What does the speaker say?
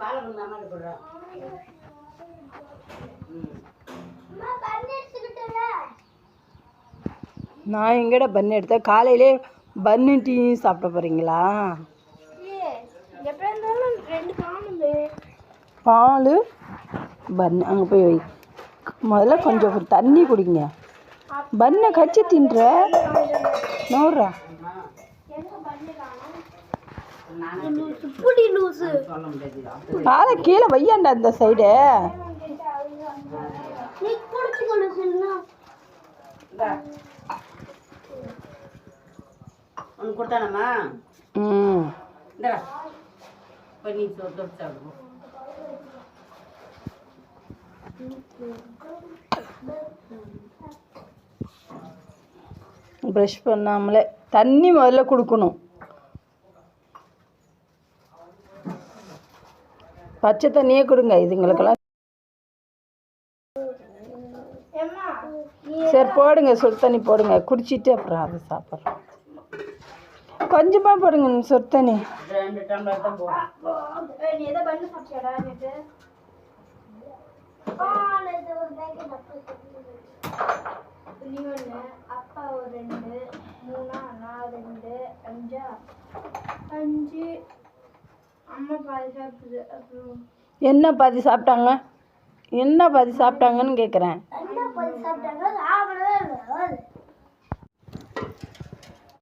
பாலை நான் எங்கடா பன் எடுத்தேன் காலையிலே பன்னு டீ சாப்பிட போகிறீங்களா பால் பன் அங்கே போய் வை. முதல்ல கொஞ்சம் தண்ணி குடிங்க. பன்னை கச்சி தின்ற. நூறுரூவா. பாலை கீழே வையாண்டா இந்த சைடு கொடுத்தானம்மா ம். இந்த. சாப்பிடுவோம் ப்ரஷ் பண்ணாமலே தண்ணி முதல்ல கொடுக்கணும். பச்சை தண்ணியே கொடுங்க இதுங்களுக்கெல்லாம். சரி போடுங்க சுடு தண்ணி போடுங்க. குடிச்சிட்டு அப்புறம் அதை சாப்பிட்றோம் கொஞ்சமாக போடுங்க சுடு தண்ணி. அப்பா ஒரு ரெண்டு மூணா நான் ரெண்டு அஞ்சா? அஞ்சு. அம்மா பாதி சாப்பிடுது அப்புறம் என்ன பாதி சாப்பிட்டாங்க? என்ன பாதி சாப்பிட்டாங்கன்னு கேட்குறேன் என்ன பாதி சாப்பிட்டாங்க சாப்பிடவே இல்லை